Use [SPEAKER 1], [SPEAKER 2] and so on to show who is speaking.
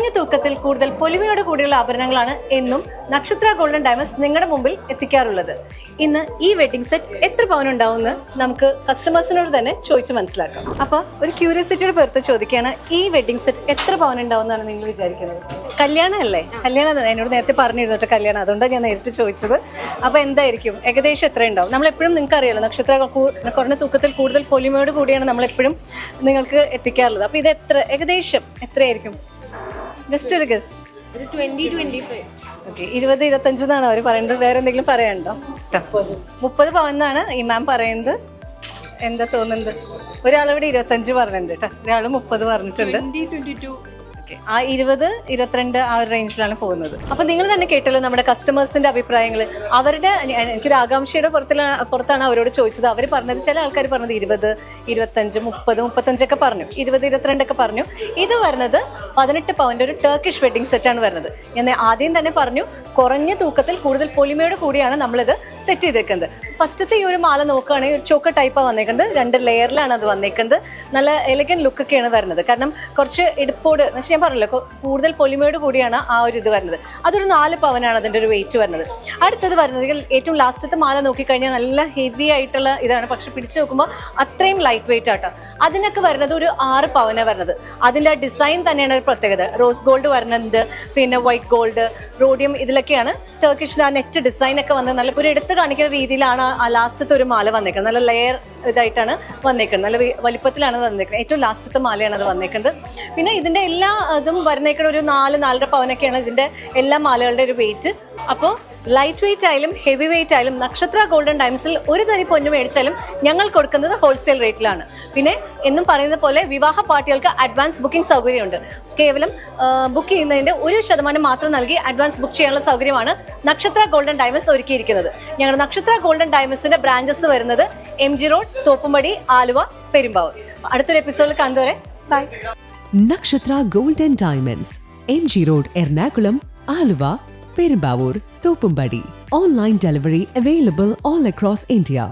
[SPEAKER 1] കുറഞ്ഞ തൂക്കത്തിൽ കൂടുതൽ പൊലിമയോട് കൂടിയുള്ള ആഭരണങ്ങളാണ് എന്നും നക്ഷത്ര ഗോൾഡൻ ഡയമണ്ട്സ് നിങ്ങളുടെ മുമ്പിൽ എത്തിക്കാറുള്ളത്. ഇന്ന് ഈ വെഡിങ് സെറ്റ് എത്ര പവൻ ഉണ്ടാവുമെന്ന് നമുക്ക് കസ്റ്റമേഴ്സിനോട് തന്നെ ചോദിച്ച് മനസ്സിലാക്കാം. അപ്പോൾ ഒരു ക്യൂരിയോസിറ്റിയുടെ പുറത്ത് ചോദിക്കുകയാണ് ഈ വെഡിങ് സെറ്റ് എത്ര പവൻ ഉണ്ടാവുമെന്നാണ് നിങ്ങൾ വിചാരിക്കുന്നത്? കല്യാണം അല്ലേ കല്യാണം എന്നോട് നേരത്തെ പറഞ്ഞിരുന്നു കേട്ടോ കല്യാണം. അതുകൊണ്ടാണ് ഞാൻ നേരിട്ട് ചോദിച്ചത്. അപ്പോൾ എന്തായിരിക്കും? ഏകദേശം എത്ര ഉണ്ടാവും നമ്മൾ എപ്പോഴും നിങ്ങൾക്ക് അറിയാലോ നക്ഷത്ര കുറഞ്ഞ തൂക്കത്തിൽ കൂടുതൽ പൊലിമയോട് കൂടിയാണ് നമ്മൾ എപ്പോഴും നിങ്ങൾക്ക് എത്തിക്കാറുള്ളത്. അപ്പോൾ ഇത് എത്ര? ഏകദേശം എത്രയായിരിക്കും? ജസ്റ്റ് ഒരു ഗസ്
[SPEAKER 2] ഒരു ട്വന്റി ട്വന്റി ഫൈവ്
[SPEAKER 1] ഓക്കെ ഇരുപത് ഇരുപത്തഞ്ച് എന്നാണ് അവർ പറയുന്നത്. വേറെ എന്തെങ്കിലും പറയണ്ടോ മുപ്പത് പവൻ എന്നാണ് ഈ മാം പറയുന്നത്. എന്താ തോന്നുന്നത്? ഒരാളിവിടെ ഇരുപത്തഞ്ച് പറഞ്ഞിട്ടുണ്ട് കേട്ടോ ഒരാൾ മുപ്പത് പറഞ്ഞിട്ടുണ്ട്. ആ ഇരുപത് ഇരുപത്തിരണ്ട് ആ ഒരു റേഞ്ചിലാണ് പോകുന്നത്. അപ്പൊ നിങ്ങൾ തന്നെ കേട്ടല്ലോ നമ്മുടെ കസ്റ്റമേഴ്സിന്റെ അഭിപ്രായങ്ങൾ അവരുടെ എനിക്കൊരു ആകാംക്ഷയുടെ പുറത്തിലാണ് പുറത്താണ് അവരോട് ചോദിച്ചത്. അവർ പറഞ്ഞത് ചില ആൾക്കാർ പറഞ്ഞത് ഇരുപത് ഇരുപത്തഞ്ച് മുപ്പത് മുപ്പത്തഞ്ചൊക്കെ പറഞ്ഞു. ഇരുപത് ഇരുപത്തിരണ്ടൊക്കെ പറഞ്ഞു. ഇത് വരുന്നത് പതിനെട്ട് പവന്റെ ഒരു ടർക്കിഷ് വെഡിങ് സെറ്റാണ് വരുന്നത്. ഞാൻ ആദ്യം തന്നെ പറഞ്ഞു കുറഞ്ഞ തൂക്കത്തിൽ കൂടുതൽ പൊലിമയോട് കൂടിയാണ് നമ്മളിത് സെറ്റ് ചെയ്തേക്കുന്നത്. ഫസ്റ്റത്തെ ഈ ഒരു മാല നോക്കുകയാണെങ്കിൽ ഒരു ചോക്ക ടൈപ്പാണ് വന്നേക്കുന്നത്. രണ്ട് ലെയറിലാണ് അത് വന്നേക്കുന്നത്. നല്ല എലഗൻ ലുക്കൊക്കെയാണ് വരുന്നത്. കാരണം കുറച്ച് ഇടുപ്പോട് എന്ന് വെച്ചാൽ ഞാൻ പറഞ്ഞല്ലോ കൂടുതൽ പൊലിമയോട് കൂടിയാണ് ആ ഒരു ഇത് വരുന്നത്. അതൊരു നാല് പവനാണ് അതിന്റെ ഒരു വെയിറ്റ് വരുന്നത്. അടുത്തത് വരുന്നത് ഏറ്റവും ലാസ്റ്റത്തെ മാല നോക്കിക്കഴിഞ്ഞാൽ നല്ല ഹെവി ആയിട്ടുള്ള ഇതാണ്. പക്ഷെ പിടിച്ചു നോക്കുമ്പോൾ അത്രയും ലൈറ്റ് വെയിറ്റ് ആട്ടോ. അതിനൊക്കെ വരുന്നത് ഒരു ആറ് പവനാണ് വരുന്നത്. അതിന്റെ ഡിസൈൻ തന്നെയാണ് പ്രത്യേകത. റോസ് ഗോൾഡ് വരുന്നുണ്ട് പിന്നെ വൈറ്റ് ഗോൾഡ് റോഡിയം ഇതിലൊക്കെയാണ് ടർക്കിഷിന്റെ ആ നെറ്റ് ഡിസൈൻ ഒക്കെ വന്നത്. നല്ല ഒരു എടുത്ത് കാണിക്കുന്ന രീതിയിലാണ് ആ ലാസ്റ്റത്തെ ഒരു മാല വന്നേക്കുന്നത്. നല്ല ലെയർ ഇതായിട്ടാണ് വന്നേക്കുന്നത്. നല്ല വലിപ്പത്തിലാണ് വന്നേക്കുന്നത്. ഏറ്റവും ലാസ്റ്റത്തെ മാലയാണ് അത് വന്നേക്കുന്നത്. പിന്നെ ഇതിന്റെ എല്ലാ ഇതും വരുന്നേക്കുന്ന ഒരു നാല് നാലര പവനൊക്കെയാണ് ഇതിന്റെ എല്ലാ മാലകളുടെ ഒരു വെയിറ്റ് അപ്പോൾ ലൈറ്റ് വെയിറ്റ് ആയാലും ഹെവി വെയിറ്റ് ആയാലും നക്ഷത്ര ഗോൾഡൻ ഡയമണ്ട്സിൽ ഒരു തരി പൊന്നു മേടിച്ചാലും ഞങ്ങൾ കൊടുക്കുന്നത് ഹോൾസെയിൽ റേറ്റിലാണ് പിന്നെ എന്നും പറയുന്ന പോലെ വിവാഹ പാർട്ടികൾക്ക് അഡ്വാൻസ് ബുക്കിംഗ് സൗകര്യമുണ്ട്. കേവലം ബുക്ക് ചെയ്യുന്നതിന്റെ ഒരു ശതമാനം മാത്രം നൽകി അഡ്വാൻസ് ബുക്ക് ചെയ്യാനുള്ള സൗകര്യമാണ് നക്ഷത്ര ഗോൾഡൻ ഡയമണ്ട്സ് ഒരുക്കിയിരിക്കുന്നത്. ഞങ്ങളുടെ നക്ഷത്ര ഗോൾഡൻ ഡയമസിന്റെ ബ്രാഞ്ചസ് വരുന്നത് M G road Thoppumpady Aluva Perumbavoor. അടുത്തൊരു എപ്പിസോഡിൽ കണ്ടുവരെ
[SPEAKER 3] bye Nakshatra golden diamonds M G road Ernakulam Aluva Perumbavoor Thoppumpady online delivery available all across India